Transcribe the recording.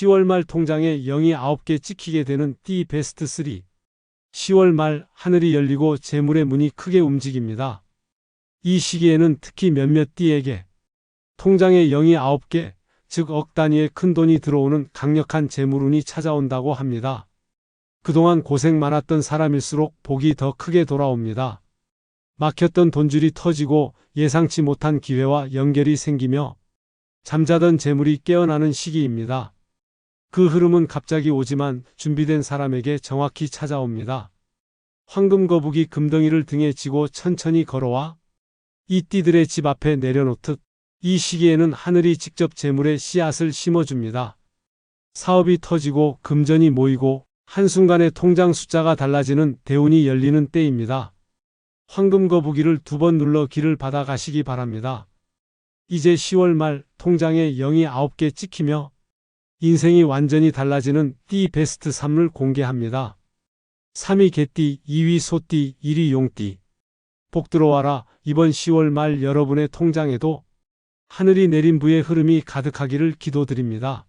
10월 말 통장에 0이 9개 찍히게 되는 띠 베스트 3. 10월 말 하늘이 열리고 재물의 문이 크게 움직입니다. 이 시기에는 특히 몇몇 띠에게 통장에 0이 9개, 즉 억 단위의 큰 돈이 들어오는 강력한 재물운이 찾아온다고 합니다. 그동안 고생 많았던 사람일수록 복이 더 크게 돌아옵니다. 막혔던 돈줄이 터지고 예상치 못한 기회와 연결이 생기며 잠자던 재물이 깨어나는 시기입니다. 그 흐름은 갑자기 오지만 준비된 사람에게 정확히 찾아옵니다. 황금 거북이 금덩이를 등에 지고 천천히 걸어와 이 띠들의 집 앞에 내려놓듯 이 시기에는 하늘이 직접 재물의 씨앗을 심어줍니다. 사업이 터지고 금전이 모이고 한순간에 통장 숫자가 달라지는 대운이 열리는 때입니다. 황금 거북이를 두 번 눌러 길을 받아 가시기 바랍니다. 이제 10월 말 통장에 0이 9개 찍히며 인생이 완전히 달라지는 띠 베스트 3을 공개합니다. 3위 개띠, 2위 소띠, 1위 용띠. 복 들어와라 이번 10월 말 여러분의 통장에도 하늘이 내린 부의 흐름이 가득하기를 기도드립니다.